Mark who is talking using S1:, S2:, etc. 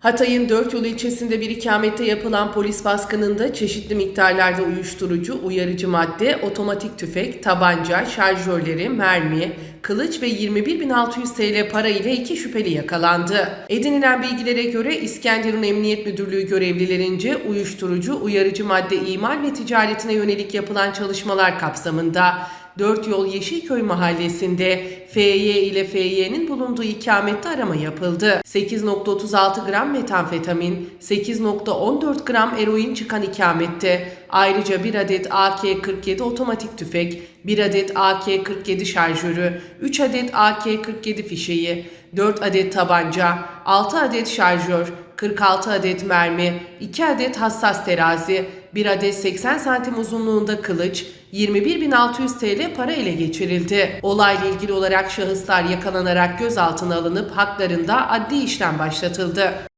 S1: Hatay'ın dört yolu ilçesinde bir ikamette yapılan polis baskınında çeşitli miktarlarda uyuşturucu, uyarıcı madde, otomatik tüfek, tabanca, şarjörleri, mermi, kılıç ve 21.600 TL para ile iki şüpheli yakalandı. Edinilen bilgilere göre İskenderun Emniyet Müdürlüğü görevlilerince uyuşturucu, uyarıcı madde imal ve ticaretine yönelik yapılan çalışmalar kapsamında Dört Yol Yeşilköy mahallesinde FY ile FY'nin bulunduğu ikamette arama yapıldı. 8.36 gram metamfetamin, 8.14 gram eroin çıkan ikamette ayrıca bir adet AK-47 otomatik tüfek, bir adet AK-47 şarjörü, 3 adet AK-47 fişeği, 4 adet tabanca, 6 adet şarjör, 46 adet mermi, 2 adet hassas terazi, 1 adet 80 santim uzunluğunda kılıç, 21.600 TL para ele geçirildi. Olayla ilgili olarak şahıslar yakalanarak gözaltına alınıp haklarında adli işlem başlatıldı.